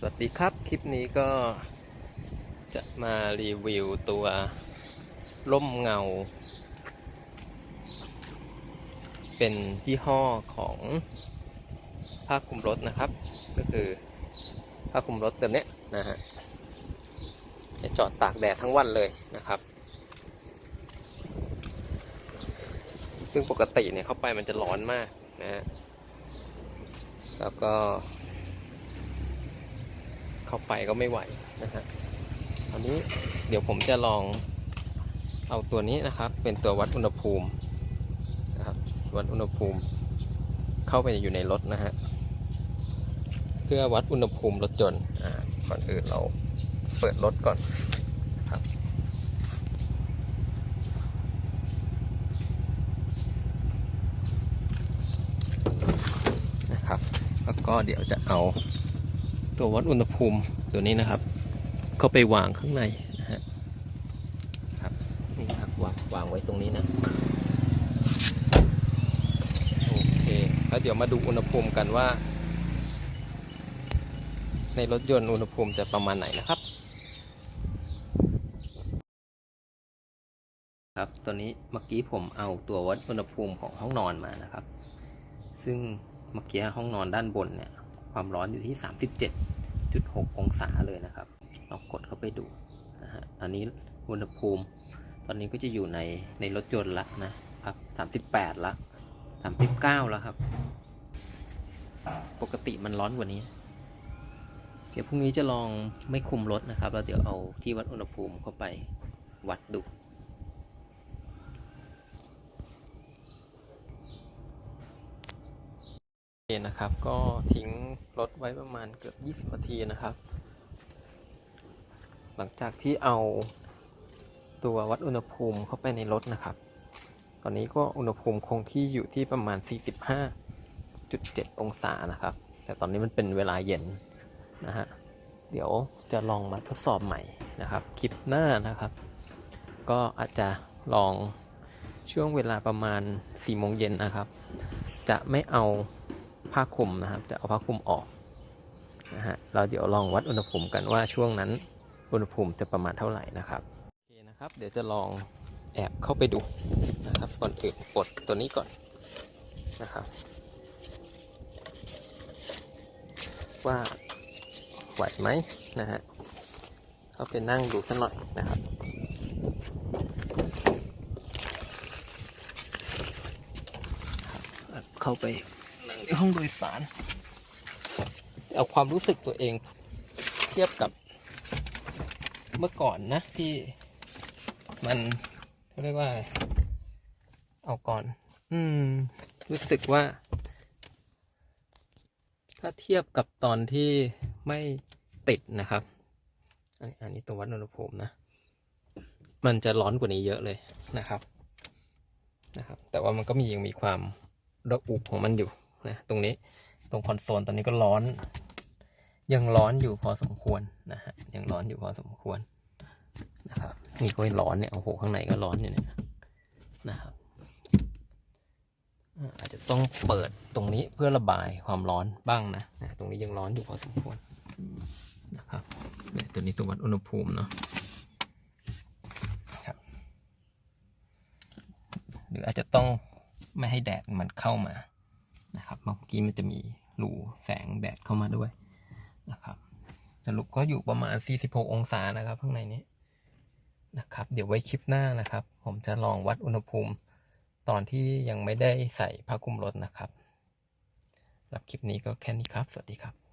สวัสดีครับ คลิปนี้ก็จะมารีวิวตัวร่มเงา เป็นยี่ห้อของผ้าคลุมรถนะครับ ก็คือผ้าคลุมรถตัวเนี้ยนะฮะจะจอดตากแดดทั้งวันเลยนะครับ ซึ่งปกติเนี่ยเข้าไปมันจะร้อนมากนะฮะแล้วก็ เข้าไปก็ไม่ไหวนะฮะตอนนี้เดี๋ยวผมจะลองเอาตัวนี้นะครับ เป็นตัววัดอุณหภูมินะครับวัดอุณหภูมิ เข้าไปอยู่ในรถนะฮะเพื่อวัดอุณหภูมิรถยนต์ก่อนอื่นเราเปิดรถก่อนครับ นะครับ แล้วก็เดี๋ยวจะเอา ตัววัดอุณหภูมิตัวนี้นะครับเข้าไปวางข้างในนะฮะครับนี่ครับวางวางไว้ตรงนี้นะโอเคแล้วเดี๋ยวมาดูอุณหภูมิกันว่า ในรถยนต์อุณหภูมิจะประมาณไหนนะครับ ครับตัวนี้เมื่อกี้ผมเอาตัววัดอุณหภูมิของห้องนอนมานะครับ ซึ่งเมื่อกี้ห้องนอนด้านบนเนี่ยความร้อนอยู่ที่ 37.6องศาเลยนะครับลองกดเข้าไปดูนะฮะอันนี้อุณหภูมิ ตอนนี้ก็จะอยู่ในในรถยนต์ละนะครับ38ละ39แล้วครับ ปกติมันร้อนกว่านี้ เดี๋ยวพรุ่งนี้จะลองไม่คุมรถนะครับ แล้วเดี๋ยวเอาที่วัดอุณหภูมิเข้าไปวัดดูโอเคนะครับก็ทิ้ง รถไว้ประมาณเกือบ 20 นาทีนะครับ หลังจากที่เอาตัววัดอุณหภูมิเข้าไปในรถนะครับ ตอนนี้ก็อุณหภูมิคงที่อยู่ที่ประมาณ 45.7 องศานะครับ แต่ตอนนี้มันเป็นเวลาเย็นนะฮะ เดี๋ยวจะลองมาทดสอบใหม่นะครับ คลิปหน้านะครับ ก็อาจจะลองช่วงเวลาประมาณ4โมงเย็นนะครับ จะไม่เอา ผ้าคลุมนะครับ จะเอาผ้าคลุมออกนะฮะเราเดี๋ยวลองวัดอุณหภูมิกันว่าช่วงนั้นอุณหภูมิจะประมาณเท่าไหร่นะครับโอเคนะครับ เดี๋ยวจะลองแอบเข้าไปดูนะครับก่อนอื่นปลดตัวนี้ก่อนนะครับ ว่าไหวไหมนะฮะเข้าไปนั่งดูสักหน่อยนะครับเข้าไป ในห้องโดยสาร เอาความรู้สึกตัวเอง เทียบกับเมื่อก่อนนะที่มันเขาเรียกว่า เอาก่อน อืม รู้สึกว่า ถ้าเทียบกับตอนที่ไม่ติดนะครับ อันอันนี้ตัววัดอุณหภูมินะ มันจะร้อนกว่านี้เยอะเลยนะครับ นะครับ แต่ว่ามันก็มียังมีความระอุของมันอยู่ นะตรงนี้ตรงคอนโซลตอนนี้ก็ร้อน ยังร้อนอยู่พอสมควรนะฮะยังร้อนอยู่พอสมควรนะครับนี่ก็ร้อนเนี่ยโอ้โหข้างในก็ร้อนอยู่เนี่ยนะครับอาจจะต้องเปิดตรงนี้เพื่อระบายความร้อนบ้างนะนะตรงนี้ยังร้อนอยู่พอสมควรนะครับเนี่ยตัวนี้ตัววัดอุณหภูมิเนาะครับหรืออาจจะต้องไม่ให้แดดมันเข้ามา นะครับเมื่อกี้มันจะมีรูแสงแดดเข้ามาด้วยนะครับสรุปก็อยู่ประมาณ 46 องศานะครับข้างในนี้นะครับ เดี๋ยวไว้คลิปหน้านะครับ ผมจะลองวัดอุณหภูมิ ตอนที่ยังไม่ได้ใส่ผ้าคลุมรถนะครับสำหรับคลิปนี้ก็แค่นี้ครับ สวัสดีครับ